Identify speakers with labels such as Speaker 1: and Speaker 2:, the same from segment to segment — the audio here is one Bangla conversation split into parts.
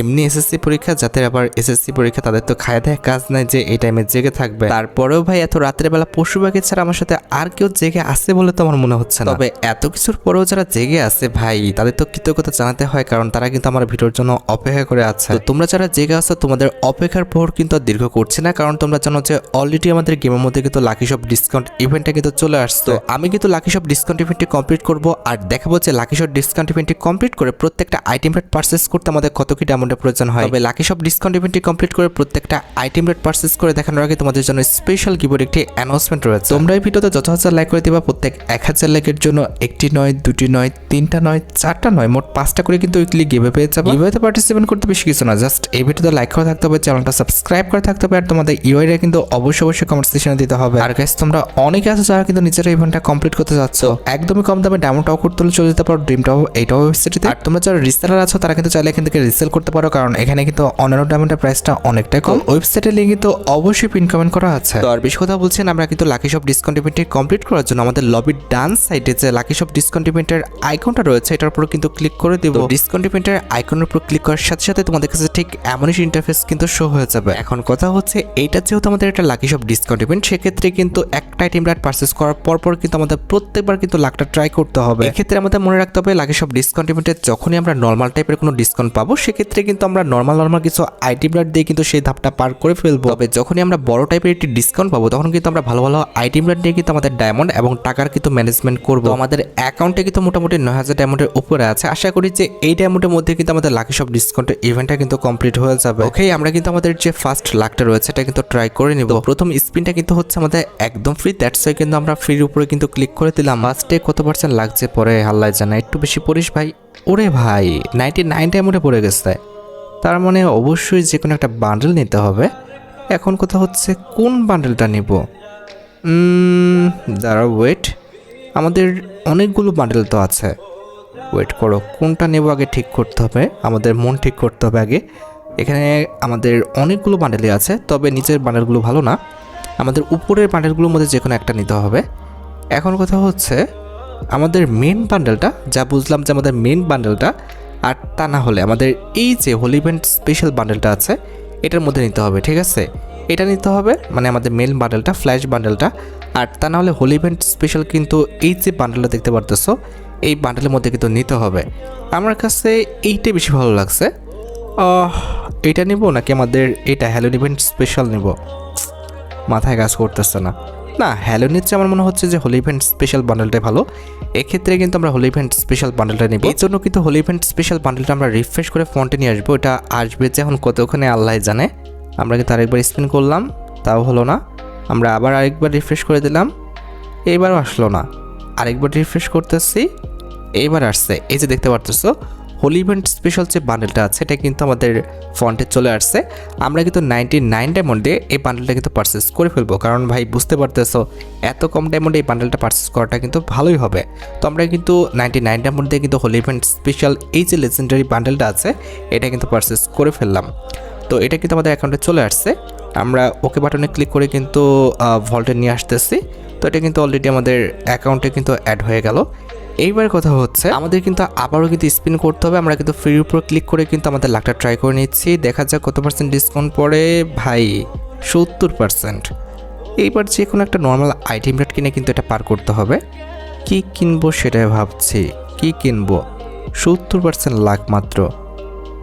Speaker 1: এমনি এসএসসি পরীক্ষা যাদের আবার এসএসসি পরীক্ষা তাদের তো খায় দেয় কাজ নাই যে এই টাইমে জেগে থাকবে। তারপরেও ভাই এত রাত্রে বেলা পশু পাখি ছাড়া আমার সাথে আর কেউ জেগে আছে বলে তো আমার মনে হচ্ছে না। তবে এত কিছুর পরেও যারা জেগে আছে ভাই তাদের তো কৃতজ্ঞতা জানাতে হয় কারণ তারা কিন্তু আমার ভিডিওর জন্য অপেক্ষা করে আছে। তো তোমরা যারা জেগে আছো তোমাদের অপেক্ষার পর কিন্তু দীর্ঘ করছে না কারণ তোমরা জানো যে অলরেডি আমাদের গেমের মধ্যে কিন্তু লাকি শপ ডিসকাউন্ট ইভেন্টটা কিন্তু চলে আসতো আমি কিন্তু লাকি শপ ডিসকাউন্ট ইভেন্টটি কমপ্লিট করব আর দেখাবো যে লাকি শপ ডিসকাউন্ট ইভেন্টটি কমপ্লিট করে প্রত্যেকটা আইটেম পারচেস করতে আমাদের কত কি ডায়মন্ডের প্রয়োজন হয়। তবে লাকি শপ ডিসকাউন্ট ইভেন্টটি কমপ্লিট করে প্রত্যেকটা আইটেম রেট পারচেস করে দেখানোর আগে তোমাদের জন্য স্পেশাল গিভের একটি অ্যানাউন্সমেন্ট রয়েছে। তোমরা এই ভিডিওতে যত হাজার লাইক করে দিবা প্রত্যেক এক হাজার লাইকের জন্য একটি নয় দুটি নয় তিনটা নয় চারটা নয় মোট পাঁচটা করে কিন্তু উইকলি গিভে পেয়ে যাবে। গিভেতে পার্টিসিপেট করতে বেশি কিছু না জাস্ট এই ভিডিওতে লাইক করে থাকতে হবে চ্যানেলটা সাবস্ক্রাইব করে থাকতে হবে আর তোমাদের ইউআইরা কিন্তু অবশ্যই অবশ্যই কমেন্ট সেকশনে দিতে হবে। আর গাইস তোমরা অনেকে আছো যারা কিন্তু নিজের ইভেন্টটা কমপ্লিট করতে যাচ্ছ। একদমই কম দামে ডায়মন্ড টাও করতে চলে যেতে পারো ড্রিম টাও এইটাও ওয়েবসাইটে আর তোমরা যারা রিসেলার আছো তারা কিন্তু চাইলে এখান থেকে রিসেল করতে পারো কারণ এখানে কিন্তু অন্যান্য ডায়মন্ডের প্রাইসটা অনেকটাই কম। ওয়েবসাইটের লিঙ্ক কিন্তু অবশ্যই পিন কমেন্ট করা আছে। তো আর বেশি কথা বলছেন আমরা কিন্তু লাকি শপ ডিসকাউন্ট ইভেন্টটি কমপ্লিট করার জন্য আমাদের লবির ডান সাইডে যে লাকি শপ ডিসকাউন্ট ইভেন্টের আইকনটা রয়েছে এটার উপর কিন্তু ক্লিক করে দিব। ডিসকাউন্ট ইভেন্টের আইকনের উপর ক্লিক করার সাথে সাথে তোমাদের কাছে ঠিক এমনই ইন্টারফেস কিন্তু শো হয়ে যাবে। এখন কথা হচ্ছে এইটা যেহেতু আমাদের একটা লাকি শপ ডিসকাউন্ট ইভেন্ট সেক্ষেত্রে কিন্তু একটা আইটেম রাইট পারচেস করার পর পর কিন্তু আমাদের প্রত্যেকবার কিন্তু লাখটা ট্রাই করতে হবে। এক্ষেত্রে আমাদের মনে রাখতে হবে লাকি শপ ডিসকাউন্ট ইভেন্টে যখনই আমরা নর্মাল টাইপের কোনো ডিসকাউন্ট পাবো সেক্ষেত্রে কিন্তু আমরা নর্মাল নর্মাল কিছু আইটি রাইট দিয়ে কিন্তু সেই ধাপটা পার করে ফেলব। তবে যখনই আমরা বড় টাইপের একটি ডিসকাউন্ট পাবো তখন কিন্তু আমরা ভালো ভালো আইটি রাইট দিয়ে কিন্তু আমাদের ডায়মন্ড এবং টাকার কিন্তু ম্যানেজমেন্ট করব। আমাদের অ্যাকাউন্টে কিন্তু মোটামুটি নয় হাজার ডায়মন্ডের উপরে আছে। আশা করি যে এই ডায়মন্ডের মধ্যে কিন্তু আমাদের লাকি সব ডিসকাউন্টের ইভেন্টটা কিন্তু কমপ্লিট হয়ে যাবে। ওকে আমরা কিন্তু আমাদের যে ফার্স্ট লাকটা রয়েছে এটা কিন্তু ট্রাই করে নিব। প্রথম স্পিনটা কিন্তু হচ্ছে আমাদের একদম ফ্রি দ্যাটস কিন্তু আমরা ফ্রির উপরে কিন্তু ক্লিক করে দিলাম। ফার্স্টে কত পার্সেন্ট লাগছে পরে হাল্লায় জানা। একটু বেশি পড়িস ভাই। ওরে ভাই নাইনটি নাইন ডায়মন্ডে পড়ে গেছে। তার মানে অবশ্যই যে কোনো একটা বান্ডেল নিতে হবে। এখন কথা হচ্ছে কোন বান্ডেলটা নিব? দাঁড়া ওয়েট আমাদের অনেকগুলো বান্ডেল তো আছে। ওয়েট করো, কোনটা নেব আগে ঠিক করতে হবে? আমাদের মন ঠিক করতে হবে আগে। এখানে আমাদের অনেকগুলো বান্ডেলই আছে, তবে নিচের বান্ডেলগুলো ভালো না। আমাদের উপরের বান্ডেলগুলোর মধ্যে যে কোনো একটা নিতে হবে। এখন কথা হচ্ছে আমাদের মেন বান্ডেলটা যা বুঝলাম যে আমাদের মেন বান্ডেলটা আর তা না হলে আমাদের এই যে হোলি হোলিভেন্ট স্পেশাল বান্ডেলটা আছে, এটার মধ্যে নিতে হবে, ঠিক আছে? এটা নিতে হবে মানে আমাদের মেন বান্ডেলটা ফ্ল্যাশ বান্ডেলটা আর তা না হলে হোলি হোলিভেন্ট স্পেশাল কিন্তু এই যে বান্ডেলটা দেখতে পারতেছো, এই বান্ডেলের মধ্যে কিন্তু নিতে হবে। আমার কাছে এইটাই বেশি ভালো লাগছে। এটা নিব নাকি আমাদের এটা হ্যালো ইভেন্ট স্পেশাল নিব? মাথায় কাজ করতেছে না। না হ্যালো নিচ্ছে আমার মনে হচ্ছে যে হোলি ইভেন্ট স্পেশাল বান্ডেলটাই ভালো। এক্ষেত্রে কিন্তু আমরা হোলি ইভেন্ট স্পেশাল বান্ডেলটা নিব। এই জন্য কিন্তু হোলি ইভেন্ট স্পেশাল বান্ডেলটা আমরা রিফ্রেশ করে ফন্টে নিয়ে আসব। এটা আসবে যে এখন কতক্ষণে আল্লাহ জানে। আমরা কিন্তু আরেকবার স্পিন করলাম তাও হলো না। আমরা আবার আরেকবার রিফ্রেশ করে দিলাম এইবারও আসলো না। আরেকবার রিফ্রেশ করতেছি এইবার আসছে। এই যে দেখতে পারতেছো হোলি ইভেন্ট স্পেশাল যে বান্ডেলটা আছে, এটা কিন্তু আমাদের ফন্টে চলে আসছে। আমরা কিন্তু নাইনটি নাইন ডায়মন্ডে এই বান্ডেলটা কিন্তু পারচেস করে ফেলব। কারণ ভাই, বুঝতে পারতেছো, এত কম ডায়মন্ডে এই বান্ডেলটা পারচেস করাটা কিন্তু ভালোই হবে। তো আমরা কিন্তু নাইনটি নাইন ডায়মন্ড কিন্তু হোলি ইভেন্ট স্পেশাল এই যে লেজেন্ডারি বান্ডেলটা আছে, এটা কিন্তু পারচেস করে ফেললাম। তো এটা কিন্তু আমাদের অ্যাকাউন্টে চলে আসছে। আমরা ওকে বাটনে ক্লিক করে কিন্তু ভল্টে নিয়ে আসতেছি। তো এটা কিন্তু অলরেডি আমাদের অ্যাকাউন্টে কিন্তু অ্যাড হয়ে গেল। এইবার কথা হচ্ছে, আমাদের কিন্তু আবারও কিন্তু স্পিন করতে হবে। আমরা কিন্তু ফ্রির উপর ক্লিক করে কিন্তু আমাদের লাখটা ট্রাই করে নিচ্ছি। দেখা যাক কত পার্সেন্ট ডিসকাউন্ট পড়ে। ভাই, সত্তর পার্সেন্ট এইবার যে কোনো একটা নর্মাল আইটেম রেট কিনে কিন্তু এটা পার করতে হবে। কি কিনবো সেটাই ভাবছি। কি কিনবো? সত্তর পার্সেন্ট লাখ মাত্র।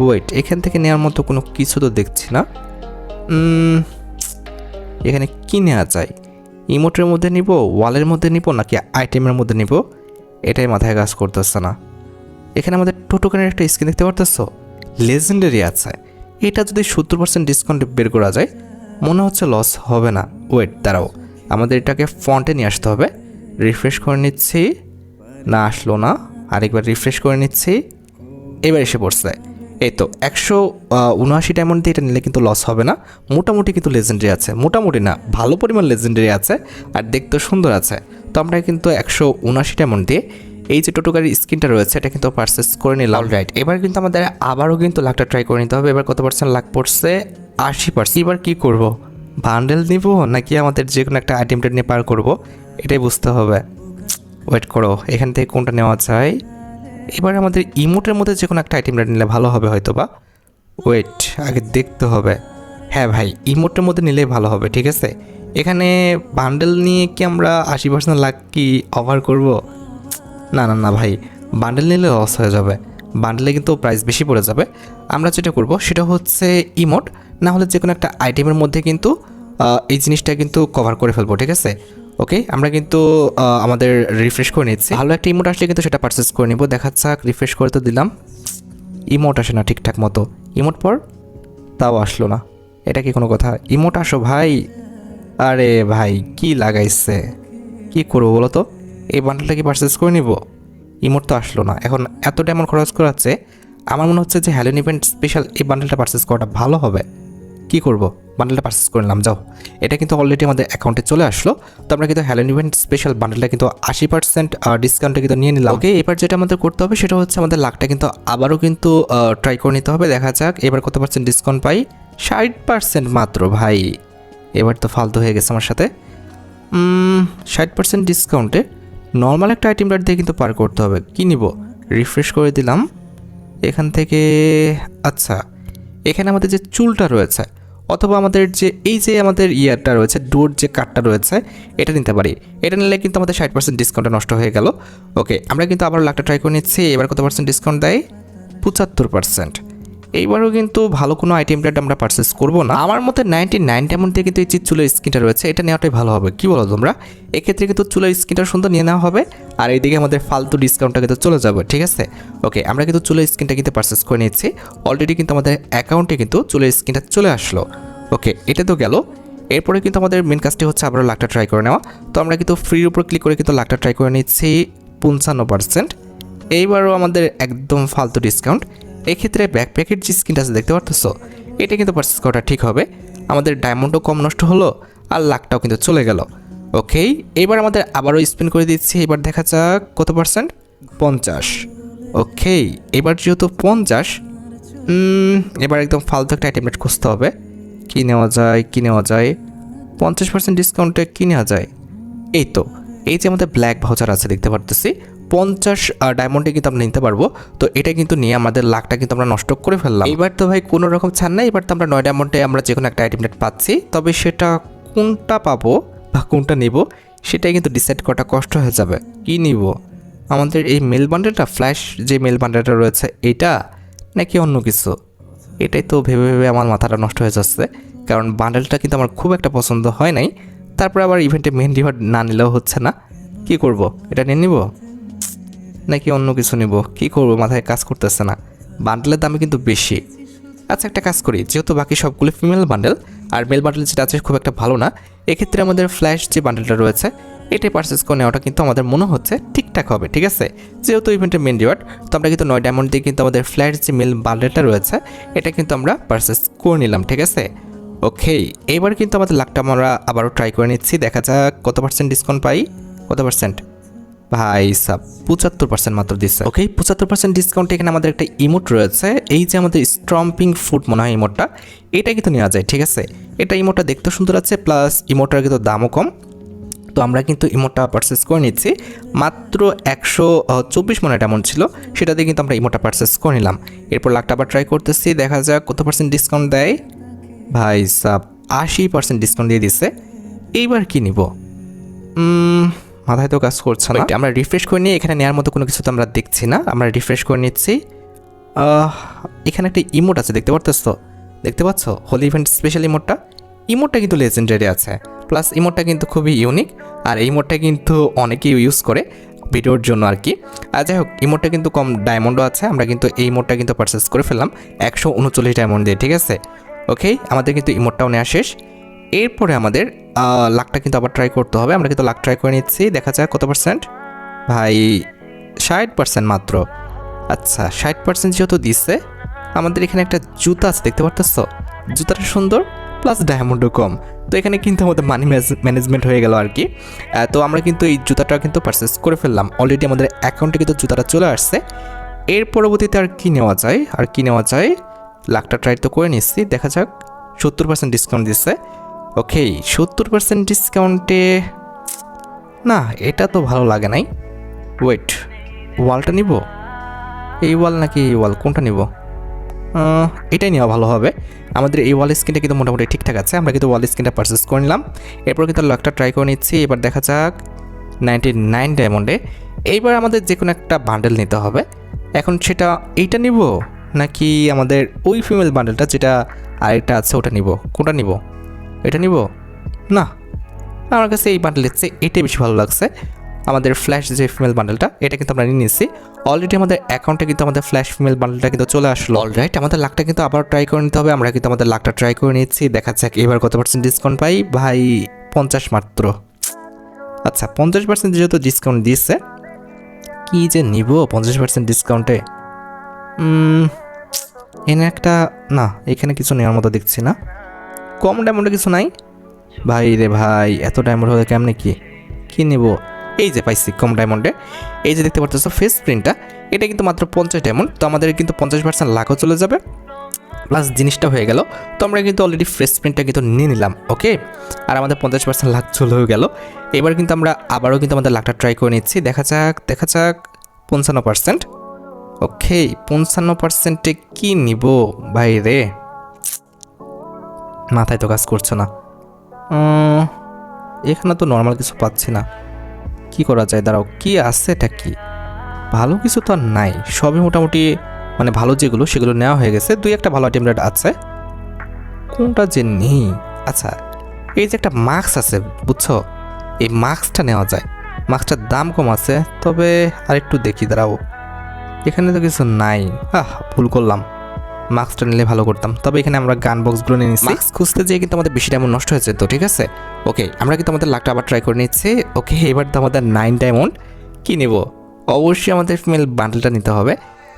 Speaker 1: ওয়েট এখান থেকে নেওয়ার মতো কোনো কিছু তো দেখছি না। এখানে কি নেওয়া যায়? ইমোটের মধ্যে নিব ওয়ালের মধ্যে নিব, নাকি আইটেমের মধ্যে নিব? এটাই মাথায় কাজ করতেছে না। এখানে আমাদের টোটোকানের একটা স্ক্রিন দেখতে পারতেছো? লেজেন্ডারি আছে। এটা যদি সত্তর পার্সেন্ট ডিসকাউন্ট বের করা যায়, মনে হচ্ছে লস হবে না। ওয়েট দাঁড়াও। আমাদের এটাকে ফন্টে নিয়ে আসতে হবে। রিফ্রেশ করে নিচ্ছি। না আসলো না। আরেকবার রিফ্রেশ করে নিচ্ছি। এবার এসে পড়ছে। এই তো, একশো উনআশি ডায়মন্ড দিয়ে এটা নিলে কিন্তু লস হবে না। মোটামুটি কিন্তু লেজেন্ডারি আছে। মোটামুটি না, ভালো পরিমাণ লেজেন্ডারি আছে। আর দেখতে সুন্দর আছে। তো আমরা কিন্তু একশো উনআশি ডায়মন্ড দিয়ে এই যে টোটো গাড়ির স্ক্রিনটা রয়েছে, এটা কিন্তু পারচেস করে নিলাম রাইট এবার কিন্তু আমাদের আবারও কিন্তু লাখটা ট্রাই করে নিতে হবে। এবার কত পার্সেন্ট লাখ পড়ছে? আশি পার্সেন্ট এবার কী করব? বান্ডেল নিব নাকি আমাদের যে কোনো একটা আইটেমটা নিয়ে পার করব? এটাই বুঝতে হবে। ওয়েট করো, এখান থেকে কোনটা নেওয়া যায়? এবার আমাদের ইমোটের মধ্যে যে কোনো একটা আইটেম নিলে ভালো হবে হয়তো বা ওয়েট আগে দেখতে হবে। হ্যাঁ ভাই ইমোটের মধ্যে নিলেই ভালো হবে, ঠিক আছে? এখানে বান্ডেল নিয়ে কি আমরা আশি পার্সেন্ট লাখ কি অফার করব? না না না ভাই বান্ডেল নিলে লস হয়ে যাবে। বান্ডেলে কিন্তু প্রাইস বেশি পড়ে যাবে। আমরা যেটা করব সেটা হচ্ছে ইমোট না হলে যে কোনো একটা আইটেমের মধ্যে কিন্তু এই জিনিসটা কিন্তু কভার করে ফেলব, ঠিক আছে? ওকে আমরা কিন্তু আমাদের রিফ্রেশ করে নিচ্ছি। ভালো একটা ইমোট আসলে কিন্তু সেটা পারচেস করে নিব। দেখা যাক রিফ্রেশ করে তো দিলাম। ইমোট আসে না ঠিকঠাক মতো। ইমোট পর তাও আসলো না। এটা কি কোনো কথা? ইমোট আসো ভাই। আরে ভাই, কি লাগাইছে? কি করব বলো তো? এই বান্ডেলটা কি পারচেস করে নিব? ইমোট তো আসলো না। এখন এত ডেমন খরচ করাচ্ছে, আমার মনে হচ্ছে যে হ্যালোন ইভেন্ট স্পেশাল এই বান্ডেলটা পারচেস করাটা ভালো হবে। কি করব? বান্ডেলটা পারচেস করে নিলাম, যাও। এটা কিন্তু অলরেডি আমাদের অ্যাকাউন্টে চলে আসলো। তো আমরা কিন্তু হ্যালোন ইভেন্ট স্পেশাল বান্ডেলটা কিন্তু আশি পার্সেন্ট ডিসকাউন্টে কিন্তু নিয়ে নিলাম। ওকে এবার যেটা আমাদের করতে হবে সেটা হচ্ছে আমাদের লাখটা কিন্তু আবারও কিন্তু ট্রাই করে নিতে হবে। দেখা যাক, এবার কত পার্সেন্ট ডিসকাউন্ট পাই? ষাট পার্সেন্ট মাত্র, ভাই। এবার তো ফালতু হয়ে গেছে আমার সাথে। ষাট পার্সেন্ট ডিসকাউন্টে নর্মাল একটা আইটেম রেট দিয়ে কিন্তু পার করতে হবে। কী নিব? রিফ্রেশ করে দিলাম। এখান থেকে আচ্ছা এখানে আমাদের যে চুলটা রয়েছে অথবা আমাদের যে, এই যে আমাদের ইয়ারটা রয়েছে, ডোর যে কার্ডটা রয়েছে, এটা নিতে পারি। এটা নিলে কিন্তু আমাদের ষাট পার্সেন্ট ডিসকাউন্টটা নষ্ট হয়ে গেল। ওকে আমরা কিন্তু আবার লাখটা ট্রাই করে নিচ্ছি। এবার কত পার্সেন্ট ডিসকাউন্ট দেয়? পঁচাত্তর পার্সেন্ট এইবারও কিন্তু ভালো কোনো আইটেম রেট আমরা পারচেস করব না। আমার মতে নাইনটি নাইনটার মধ্যে কিন্তু এই যে চুলের স্কিনটা রয়েছে, এটা নেওয়াটাই ভালো হবে। কি বলো তোমরা? এক্ষেত্রে কিন্তু চুলের স্কিনটা সুন্দর নিয়ে নেওয়া হবে, আর এইদিকে আমাদের ফালতু ডিসকাউন্টটা কিন্তু চলে যাবে, ঠিক আছে? ওকে আমরা কিন্তু চুলের স্কিনটা কিন্তু পারচেস করে নিয়েছি। অলরেডি কিন্তু আমাদের অ্যাকাউন্টে কিন্তু চুলের স্কিনটা চলে আসলো। ওকে এটা তো গেল। এরপরে কিন্তু আমাদের মেন কাজটি হচ্ছে আবারও লাখটা ট্রাই করে নেওয়া। তো আমরা কিন্তু ফ্রির উপর ক্লিক করে কিন্তু লাখটা ট্রাই করে নিচ্ছি পঞ্চান্ন পার্সেন্ট এইবারও আমাদের একদম ফালতু ডিসকাউন্ট এক্ষেত্রে ব্যাকপ্যাকের যে স্কিনটা আছে, দেখতে পারতেছো? এটা কিন্তু পারচেস করাটা ঠিক হবে। আমাদের ডায়মন্ডও কম নষ্ট হলো, আর লাখটাও কিন্তু চলে গেল। ওকেই এবার আমাদের আবারও স্পিন করে দিচ্ছি। এবার দেখা যাক কত পার্সেন্ট পঞ্চাশ। ওকে এবার যেহেতু পঞ্চাশ এবার একদম ফালতু একটা আইটেম খুঁজতে হবে। কী নেওয়া যায়, কী নেওয়া যায়? পঞ্চাশ পার্সেন্ট ডিসকাউন্টে কী নেওয়া যায়? এই তো, এই যে আমাদের ব্ল্যাক ভাউচার আছে, দেখতে পারতেছি। পঞ্চাশ ডায়মন্ডে কিন্তু আমরা নিতে পারব। তো এটা কিন্তু নিয়ে আমাদের লাখটা কিন্তু আমরা নষ্ট করে ফেললাম। এবার তো ভাই কোনো রকম ছাড় নাই, এবার তো আমরা নয় ডায়মন্ডে আমরা যে কোনো একটা আইটেম পাচ্ছি। তবে সেটা কোনটা পাবো বা কোনটা নিব, সেটাই কিন্তু ডিসাইড করাটা কষ্ট হয়ে যাবে। কি নিব? আমাদের এই মেল বান্ডেলটা ফ্ল্যাশ যে মেল বান্ডেলটা রয়েছে, এটা নাকি অন্য কিছু? এটাই তো ভেবে ভেবে আমার মাথাটা নষ্ট হয়ে যাচ্ছে। কারণ বান্ডেলটা কিন্তু আমার খুব একটা পছন্দ হয় নাই। তারপরে আবার ইভেন্টে রিওয়ার্ড না নিলেও হচ্ছে না। কি করব? এটা নিয়ে নিব? নাকি অন্য কিছু নিব? কি করব? মাথায় কাজ করতেছে না। বান্ডেলের দামে কিন্তু বেশি। আচ্ছা একটা কাজ করি। যেহেতু বাকি সবগুলো ফিমেল বান্ডেল আর মেল বান্ডেল যেটা আছে খুব একটা ভালো না, এক্ষেত্রে আমাদের ফ্ল্যাশ যে বান্ডেলটা রয়েছে, এটাই পারচেস করে নেওয়াটা কিন্তু আমাদের মনে হচ্ছে ঠিকঠাক হবে, ঠিক আছে? যেহেতু ইভেন্টের মেন রিওয়ার্ড তো আমরা কিন্তু নয় ডায়মন্ড দিয়ে কিন্তু আমাদের ফ্ল্যাশ যে মেল বান্ডেলটা রয়েছে, এটা কিন্তু আমরা পারচেস করে নিলাম, ঠিক আছে? ওকে এবার কিন্তু আমাদের লাখটা আমরা আবারও ট্রাই করে নিচ্ছি। দেখা যাক কত পার্সেন্ট ডিসকাউন্ট পাই। কত পার্সেন্ট ভাই সাব, পঁচাত্তর পার্সেন্ট মাত্র দিচ্ছে ওকে পঁচাত্তর পার্সেন্ট ডিসকাউন্ট এখানে আমাদের একটা ইমোট রয়েছে। এই যে আমাদের স্ট্রম্পিং ফুড মনে হয় ইমোটটা এটা কিন্তু নেওয়া যায়, ঠিক আছে? এটা ইমোটটা দেখতে সুন্দর আছে প্লাস ইমোটার কিন্তু দামও কম। তো আমরা কিন্তু ইমোটটা পারচেস করে নিচ্ছি। মাত্র একশো চব্বিশ মনে এমন ছিল, সেটা দিয়ে কিন্তু আমরা ইমোটটা পারচেস করে নিলাম। এরপর লাখটা আবার ট্রাই করতেছি, দেখা যাক কত পার্সেন্ট ডিসকাউন্ট দেয়। ভাই সাব, আশি পার্সেন্ট ডিসকাউন্ট দিয়ে দিচ্ছে এইবার কি নিব? মাথায় তো কাজ করছে না। আমরা রিফ্রেশ করে নিয়ে এখানে নেওয়ার মতো কোনো কিছু তো আমরা দেখছি না। আমরা রিফ্রেশ করে নিচ্ছি। এখানে একটা ইমোট আছে, দেখতে পারতেছ? দেখতে পাচ্ছ? হোলি ইভেন্ট স্পেশাল ইমোটটা ইমোটটা কিন্তু লেজেন্ডারি আছে। প্লাস ইমোটটা কিন্তু খুবই ইউনিক আর এই ইমোটটা কিন্তু অনেকেই ইউজ করে ভিডিওর জন্য আর কি। আর যাই হোক ইমোটটা কিন্তু কম ডায়মন্ডও আছে। আমরা কিন্তু এই ইমোটটা কিন্তু পারচেস করে ফেললাম। একশো উনচল্লিশ ডায়মন্ড দিয়ে, ঠিক আছে? ওকে আমাদের কিন্তু ইমোটটাও নেওয়া শেষ। এরপরে আমাদের লাখটা কিন্তু আবার ট্রাই করতে হবে। আমরা কিন্তু লাখ ট্রাই করে নিচ্ছি। দেখা যাক কত পার্সেন্ট ভাই, ষাট পার্সেন্ট মাত্র। আচ্ছা ষাট পার্সেন্ট যেহেতু দিচ্ছে আমাদের এখানে একটা জুতা আছে, দেখতে পারতেছ? জুতাটা সুন্দর প্লাস ডায়মন্ডও কম। তো এখানে কিন্তু আমাদের মানি ম্যানেজমেন্ট হয়ে গেল আর কি তো আমরা কিন্তু এই জুতাটা কিন্তু পারচেস করে ফেললাম। অলরেডি আমাদের অ্যাকাউন্টে কিন্তু জুতাটা চলে আসছে। এর পরবর্তীতে আর কি নেওয়া যায়? আর কি নেওয়া যায়? লাখটা ট্রাই তো করে নিচ্ছি। দেখা যাক, সত্তর পার্সেন্ট ডিসকাউন্ট দিচ্ছে ওকে, সত্তর পার্সেন্ট ডিসকাউন্টে না, এটা তো ভালো লাগে নাই। ওয়েট ওয়ালটা নিব? এই ওয়াল নাকি এই ওয়াল কোনটা নিব? এটাই নেওয়া ভালো হবে। আমাদের এই ওয়াল স্ক্রিনটা কিন্তু মোটামুটি ঠিকঠাক আছে। আমরা কিন্তু ওয়াল স্ক্রিনটা পারচেস করে নিলাম। এরপর কিন্তু লকটা ট্রাই করে নিচ্ছি। এবার দেখা যাক নাইনটি নাইন ডায়মন্ডে এইবার আমাদের যে কোনো একটা বান্ডেল নিতে হবে। এখন সেটা এইটা নিব? নাকি আমাদের ওই ফিমেল বান্ডেলটা যেটা আরেকটা আছে, ওটা নিব? কোনটা নিব? এটা নিব? না। আমার কাছে এই বান্ডেলের চেয়ে এটাই বেশি ভালো লাগছে। আমাদের ফ্ল্যাশ যে ফিমেল বান্ডেলটা এটা কিন্তু আমরা নিয়ে নিচ্ছি অলরেডি আমাদের অ্যাকাউন্টে কিন্তু আমাদের ফ্ল্যাশ ফিমেল বান্ডেলটা কিন্তু চলে আসলো। অলরাইট আমাদের লাখটা কিন্তু আবার ট্রাই করে নিতে হবে। আমরা কিন্তু আমাদের লাখটা ট্রাই করে নিচ্ছি দেখা যাক, এবার কত পার্সেন্ট ডিসকাউন্ট পাই? ভাই, পঞ্চাশ মাত্র। আচ্ছা পঞ্চাশ পার্সেন্ট যেহেতু ডিসকাউন্ট দিচ্ছে কি যে নিব পঞ্চাশ পার্সেন্ট ডিসকাউন্টে এনে একটা, না, এখানে কিছু নেওয়ার মতো দেখছি না। কম ডায়মন্ডে কিছু নাই? ভাই রে ভাই, এত ডায়মন্ড হলে কেমনে কি? কি নেব? এই যে পাইছি কম ডায়মন্ডে এই যে দেখতে পাচ্ছ ফেস প্রিন্টটা এটা কিন্তু মাত্র পঞ্চাশ ডায়মন্ড তো আমাদের কিন্তু পঞ্চাশ পার্সেন্ট লাখও চলে যাবে। প্লাস জিনিসটা হয়ে গেল, তো আমরা কিন্তু অলরেডি ফ্রেশ প্রিন্টটা কিন্তু নিয়ে নিলাম ওকে আর আমাদের পঞ্চাশ পার্সেন্ট লাখ চলেও গেল। এবার কিন্তু আমরা আবারও কিন্তু আমাদের লাখটা ট্রাই করে নিচ্ছি। দেখা যাক দেখা যাক, পঞ্চান্ন পার্সেন্ট ওকে পঞ্চান্ন পার্সেন্টে কি নিব? ভাই রে মাথায় তো কাজ করছে না। এখানে তো নর্মাল কিছু পাচ্ছি না। কি করা যায়? দাঁড়াও, কি আছে এটা কি? ভালো কিছু তো আর নাই। সবই মোটামুটি মানে ভালো যেগুলো, সেগুলো নেওয়া হয়ে গেছে। দুই একটা ভালো আইটেম আছে। কোনটা যে নেই? আচ্ছা এই যে একটা মাস্ক আছে, বুঝছ? এই মাস্কটা নেওয়া যায়। মাস্কটার দাম কম আছে, তবে আরেকটু দেখি, দাঁড়াও। এখানে তো কিছু নাই। আহ, ভুল করলাম। মাস্কটা নিলে ভালো করতাম। তবে এখানে আমরা গান বক্সগুলো নিয়ে নিচ্ছি মাস্ক খুঁজতে যেয়ে কিন্তু আমাদের বেশি ডায়মন্ড নষ্ট হয়েছে তো, ঠিক আছে? ওকে আমরা কিন্তু আমাদের লাখটা আবার ট্রাই করে নিচ্ছি। ওকে এবার তো আমাদের নাইন ডায়মন্ড কি নেব? অবশ্যই আমাদের ফিমেল বান্ডেলটা নিতে হবে।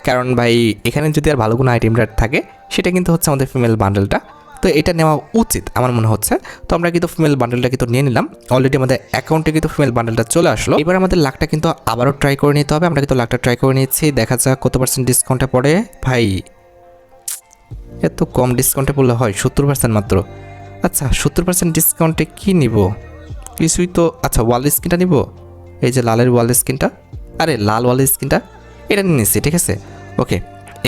Speaker 1: কারণ ভাই, এখানে যদি আর ভালো কোনো আইটেম থাকে, সেটা কিন্তু হচ্ছে আমাদের ফিমেল বান্ডেলটা তো এটা নেওয়া উচিত আমার মনে হচ্ছে। তো আমরা কিন্তু ফিমেল বান্ডেলটা কিন্তু নিয়ে নিলাম। অলরেডি আমাদের অ্যাকাউন্টে কিন্তু ফিমেল বান্ডেলটা চলে আসলো। এবার আমাদের লাখটা কিন্তু আবারও ট্রাই করে নিতে হবে। আমরা কিন্তু লাখটা ট্রাই করে নিচ্ছি। দেখা যাক কত পার্সেন্ট ডিসকাউন্টে পড়ে। ভাই এত কম ডিসকাউন্টে পড়লে হয়? সত্তর পার্সেন্ট মাত্র। আচ্ছা সত্তর পার্সেন্ট ডিসকাউন্টে কী নিব? কিছুই তো আচ্ছা ওয়াল স্ক্রিনটা নিব? এই যে লালের ওয়াল স্ক্রিনটা আরে, লাল ওয়াল স্ক্রিনটা এটা নিয়ে নিচ্ছি, ঠিক আছে? ওকে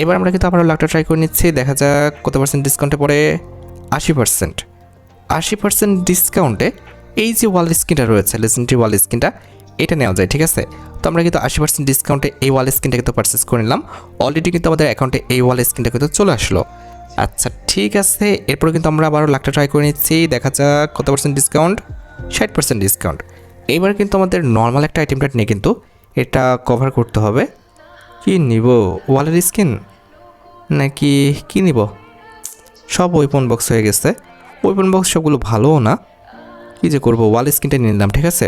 Speaker 1: এবার আমরা কিন্তু আবারও লাখটা ট্রাই করে নিচ্ছি। দেখা যাক কত পার্সেন্ট ডিসকাউন্টে পড়ে। আশি পার্সেন্ট আশি পার্সেন্ট ডিসকাউন্টে এই যে ওয়াল স্ক্রিনটা রয়েছে লেজেন্ডারি ওয়াল স্ক্রিনটা এটা নেওয়া যায়, ঠিক আছে? তো আমরা কিন্তু আশি পার্সেন্ট ডিসকাউন্টে এই ওয়াল স্ক্রিনটা কিন্তু পারচেস করে নিলাম। অলরেডি কিন্তু আমাদের অ্যাকাউন্টে এই ওয়াল স্ক্রিনটা কিন্তু চলে আসলো। আচ্ছা ঠিক আছে। এরপর কিন্তু আমরা আবারও লাখটা ট্রাই করে নিচ্ছি। দেখা যাক কত পার্সেন্ট ডিসকাউন্ট ষাট পার্সেন্ট ডিসকাউন্ট এইবার কিন্তু আমাদের নর্মাল একটা আইটেম রেট নিয়ে কিন্তু এটা কভার করতে হবে। কি নিব? ওয়ালের স্কিন নাকি কি নিব? সব ওয়েপন বক্স হয়ে গেছে। ওয়েপন বক্স সবগুলো ভালোও না। কী যে করব? ওয়াল স্ক্রিনটা নিয়ে নিলাম, ঠিক আছে?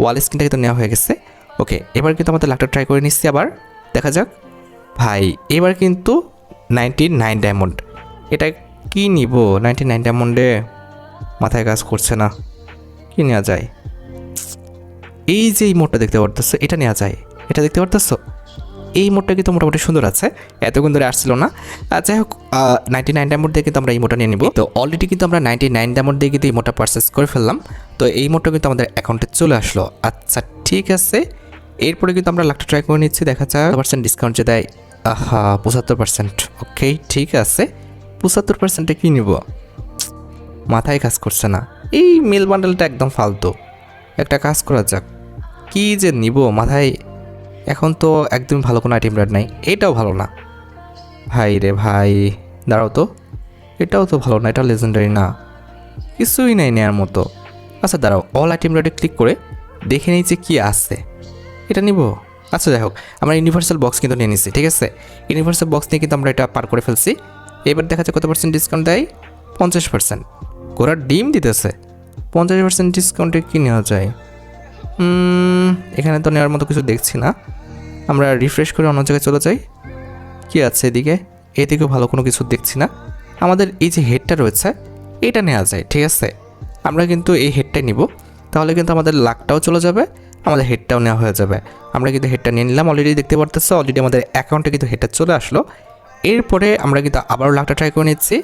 Speaker 1: ওয়াল স্ক্রিনটা কিন্তু নেওয়া হয়ে গেছে। ওকে এবার কিন্তু আমাদের লাখটা ট্রাই করে নিচ্ছি আবার। দেখা যাক। ভাই, এবার কিন্তু নাইনটি নাইন ডায়মন্ড এটা কি নিব? নাইনটি নাইন ডায়মন্ডে মাথায় কাজ করছে না। কি নেওয়া যায়? এই যে এই মোডটা দেখতে পারতেছো, এটা নেওয়া যায়। এটা দেখতে পারতেছো? এই মোডটা কিন্তু মোটামুটি সুন্দর আছে, এতক্ষণ ধরে আসছিল না। যাই হোক নাইনটি নাইন ডায়মন্ড দিয়ে কিন্তু আমরা এই মোটা নিয়ে নিব। তো অলরেডি কিন্তু আমরা নাইনটি নাইন ডায়মন্ড দিয়ে কিন্তু এই মোটা পারচেস করে ফেললাম। তো এই মোটটা কিন্তু আমাদের অ্যাকাউন্টে চলে আসলো। আচ্ছা ঠিক আছে। এরপরে কিন্তু আমরা লাখটা ট্রাই করে নিচ্ছি, দেখা যায় পার্সেন্ট ডিসকাউন্ট যে দেয়? আহা, পঁচাত্তর পার্সেন্ট ওকে ঠিক আছে। পঁচাত্তর পার্সেন্টে কী নিব? মাথায় কাজ করছে না। এই মেল বান্ডেলটা একদম ফালতু। একটা কাজ করা যাক। কি যে নিব মাথায়? এখন তো একদম ভালো কোনো আইটেম রেট নাই। এটাও ভালো না। ভাই রে ভাই, দাঁড়াও তো। এটাও তো ভালো না, এটা লেজেন্ডারি না। কিছুই নাই নেওয়ার মতো। আচ্ছা দাঁড়াও। অল আইটেম রেটে ক্লিক করে দেখে নিই যে কী আছে। এটা নিব? আচ্ছা যাই হোক। আমরা ইউনিভার্সাল বক্স কিন্তু নিয়ে নিচ্ছি ঠিক আছে? ইউনিভার্সাল বক্স নিয়ে কিন্তু আমরা এটা পার করে ফেলছি। এবার দেখা যাচ্ছে কত পার্সেন্ট ডিসকাউন্ট দেয়? পঞ্চাশ পার্সেন্ট ঘোড়ার ডিম দিতেছে। পঞ্চাশ পার্সেন্ট ডিসকাউন্টে কী নেওয়া যায়? এখানে তো নেওয়ার মতো কিছু দেখছি না। আমরা রিফ্রেশ করে অন্য জায়গায় চলে যাই। কি আছে এদিকে? এদিকেও ভালো কোনো কিছু দেখছি না। আমাদের এই যে হেডটা রয়েছে, এটা নেওয়া যায়, ঠিক আছে? আমরা কিন্তু এই হেডটাই নিব। তাহলে কিন্তু আমাদের লাকটাও চলে যাবে, আমাদের হেডটাও নেওয়া হয়ে যাবে। আমরা কিন্তু হেডটা নিয়ে নিলাম অলরেডি দেখতে পারতেছো অলরেডি আমাদের অ্যাকাউন্টে কিন্তু হেডটা চলে আসলো। এরপরে আমরা কিন্তু আবারও লাখটা ট্রাই করে নিচ্ছি।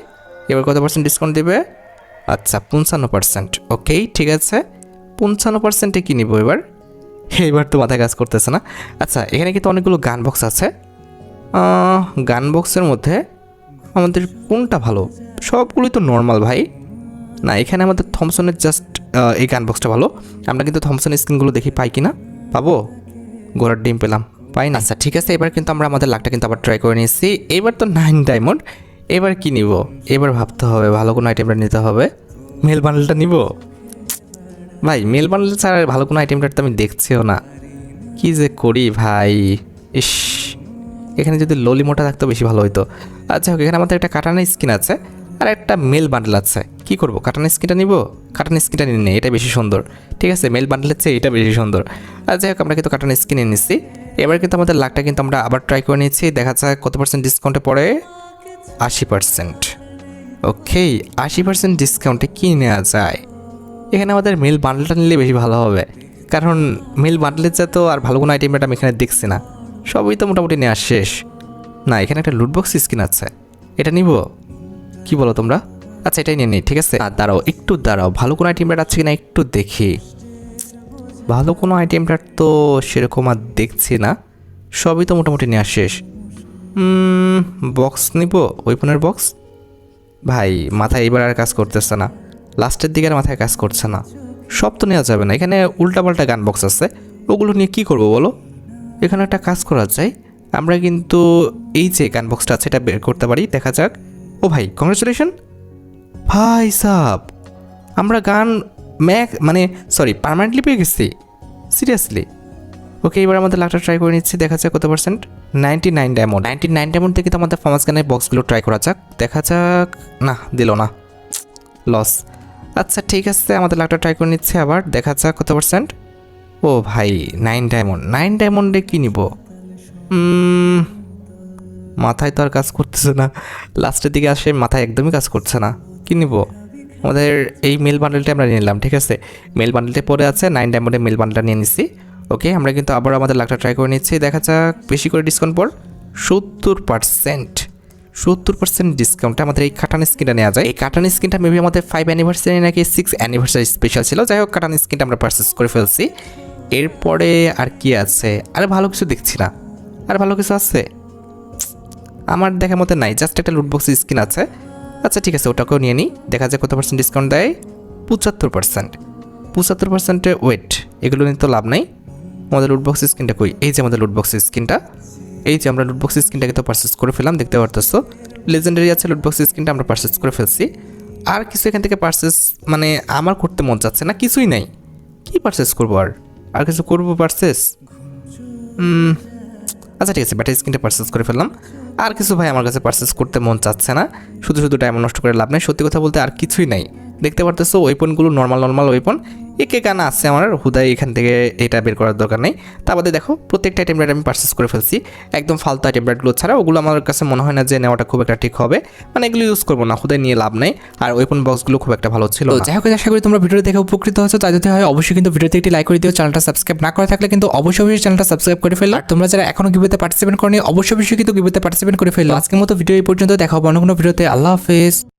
Speaker 1: এবার কত পার্সেন্ট ডিসকাউন্ট দেবে? আচ্ছা পঞ্চান্ন পার্সেন্ট ওকেই ঠিক আছে। পঞ্চান্ন পার্সেন্টে কী নিব এবার? এবার তো মাথায় কাজ করতেছে না। আচ্ছা এখানে কিন্তু অনেকগুলো গান বক্স আছে। গান বক্সের মধ্যে আমাদের কোনটা ভালো? সবগুলোই তো নর্মাল ভাই। না, এখানে আমাদের থমসনের জাস্ট এই গান বক্সটা ভালো। আমরা কিন্তু থমসনের স্ক্রিনগুলো দেখি পাই কি না পাবো? গোড়ার ডিম পেলাম। পাই না। আচ্ছা ঠিক আছে, এবার কিন্তু আমরা আমাদের লাকটা কিন্তু আবার ট্রাই করে নিয়েছি। এবার তো নাইন ডায়মন্ড এবার কি নিব? এবার ভাবতে হবে, ভালো কোনো আইটেমটা নিতে হবে। মেল বান্ডেলটা নিব? ভাই মেল বান্ডেল ছাড়া আর ভালো কোনো আইটেমটা তো আমি দেখছিও না। কি যে করি ভাই? ইস, এখানে যদি ললিমোটা থাকতো বেশি ভালো হতো আচ্ছা হোক, এখানে আমাদের একটা কাটানা স্কিন আছে আর একটা মেল বান্ডেল আছে। কি করব? কাটানা স্কিনটা নিব? কাটানা স্কিনটা নিয়ে নেই, এটা বেশি সুন্দর। ঠিক আছে মেল বান্ডেলের চেয়ে এটা বেশি সুন্দর। আচ্ছা হোক, আমরা কিন্তু কাটানা স্কিনে নিচ্ছি এবার কিন্তু আমাদের লাখটা কিন্তু আমরা আবার ট্রাই করে নিচ্ছি দেখা যায় কত পার্সেন্ট ডিসকাউন্টে পড়ে। আশি পার্সেন্ট ওকে আশি পার্সেন্ট ডিসকাউন্টে কী নেওয়া যায়? এখানে আমাদের মিল বান্ডেলটা নিলে বেশি ভালো হবে। কারণ মিল বান্ডেলের যা তো আর ভালো কোনো আইটেম আমি এখানে দেখছি না। সবই তো মোটামুটি নেওয়া শেষ। না, এখানে একটা লুটবক্স স্কিন আছে। এটা নিব? কি বলো তোমরা? আচ্ছা এটাই নিয়ে নিই, ঠিক আছে? আর দাঁড়াও, একটু দাঁড়াও। ভালো কোনো আইটেম আছে কিনা একটু দেখি। ভালো কোনো আইটেমটা তো সেরকম আর দেখছি না। সবই তো মোটামুটি নেওয়া শেষ। বক্স নিব? ওয়েপনের বক্স ভাই, মাথায় এবার আর কাজ করতেছে না। লাস্টের দিকে আর মাথায় কাজ করছে না। সব তো নেওয়া যাবে না। এখানে উল্টাপাল্টা গান বক্স আছে। ওগুলো নিয়ে কি করব বলো? এখানে একটা কাজ করা যায়। আমরা কিন্তু এই যে গান বক্সটা আছে, এটা বের করতে পারি। দেখা যাক। ও ভাই কংগ্রেচুলেশন ভাই সাব! আমরা গান ম্যাক মানে সরি পার্মানেন্টলি পেয়ে গেছি? সিরিয়াসলি ওকে এবার আমাদের লাখটা ট্রাই করে নিচ্ছি, দেখা যাক কত percent ninety nine diamond ninety nine diamond থেকে তো আমাদের ফার্মাস গানের বক্সগুলো ট্রাই করা যাক। দেখা যাক, না, দিল না। লস আচ্ছা ঠিক আছে, আমাদের লাখটা ট্রাই করে নিচ্ছে আবার, দেখা যাক কত পার্সেন্ট ও ভাই নাইন ডায়মন্ড নাইন ডায়মন্ডে কী নিব? মাথায় তো আর কাজ করতেছে না। লাস্টের দিকে আসে, মাথায় একদমই কাজ করছে না। কী নিব? আমাদের এই মেল বান্ডেলটা আমরা নিয়ে নিলাম, ঠিক আছে? মেল বান্ডেলটা পরে আছে নাইন ডায়মন্ডে মেল বান্ডেলটা নিয়ে নিচ্ছি ওকে আমরা কিন্তু আবার আমাদের লাখটা ট্রাই করে নিচ্ছি। দেখা যাক, বেশি করে ডিসকাউন্ট পর সত্তর পার্সেন্ট সত্তর পার্সেন্ট ডিসকাউন্টে আমাদের এই কাটান স্কিনটা নেওয়া যায়। এই কাটান স্কিনটা মেবি আমাদের ফাইভ অ্যানিভার্সারি নাকি সিক্স অ্যানিভার্সারি স্পেশাল ছিল। যাই হোক কাটান স্কিনটা আমরা পারচেস করে ফেলছি। এরপরে আর কি আছে? আর ভালো কিছু দেখছি না। আর ভালো কিছু আছে? আমার দেখার মতো নাই জাস্ট একটা লুটবক্স স্কিন আছে। আচ্ছা ঠিক আছে, ওটাকেও নিয়ে নিই। দেখা যায় কত পার্সেন্ট ডিসকাউন্ট দেয়। পঁচাত্তর পার্সেন্ট পঁচাত্তর পার্সেন্টে ওয়েট এগুলো নিয়ে তো লাভ নাই। আমাদের লুটবক্স স্কিনটা কই? এই যে আমাদের লুটবক্স স্কিনটা এই যে আমরা লুটবক্স স্কিনটাকে তো পারচেস করে ফেলাম দেখতে পারতেছো। লেজেন্ডারি আছে লুটবক্স স্কিনটা আমরা পারচেস করে ফেলছি। আর কিছু এখান থেকে পারচেস মানে আমার করতে মন যাচ্ছে না, কিছুই নাই। কি পারচেস করব আর? আর কিছু করব পারচেস আচ্ছা ঠিক আছে ব্যাটারি স্ক্রিনটা পারচেস করে ফেললাম। আর কিছু ভাই আমার কাছে পারচেস করতে মন চাচ্ছে না। শুধু শুধু টাইম নষ্ট করে লাভ নেই। সত্যি কথা বলতে আর কিছুই নাই। দেখতে পারতেছো ওয়েপনগুলো নর্মাল নর্মাল ওয়েপন একে কানা আছে আমার হুদাই এখান থেকে এটা বের করার দরকার নেই। তা বাদে দেখো প্রত্যেকটা আইটেম আমি পারচেস করে ফেলছি। একদম ফালতু আইটেম ছাড়া ওগুলো আমার কাছে মনে হয় না যে নেওয়াটা খুব একটা ঠিক হবে। মানে এগুলো ইউজ করব না হুদাই নিয়ে লাভ নেই। আর ওয়েপন বক্সগুলো খুব একটা ভালো ছিল
Speaker 2: যাই হোক আশা করি তোমরা ভিডিও দেখে উপকৃত হয়েছো। তাই যদি হয় অবশ্যই কিন্তু ভিডিওতে একটি লাইক করে দিও। চ্যানেলটা সাবস্ক্রাইব না করে থাকলে কিন্তু অবশ্যই অবশ্যই চ্যানেলটা সাবস্ক্রাইব করে ফেলো। আর তোমরা যারা এখনও গিভেতে পার্টিসিপেট করনি অবশ্যই অবশ্যই কিন্তু গিভেতে পার্টিসিপেট করে ফেলো। আজকের মতো ভিডিও এই পর্যন্ত। দেখা হবে অন্য কোনো ভিডিওতে আল্লাহ হাফেজ।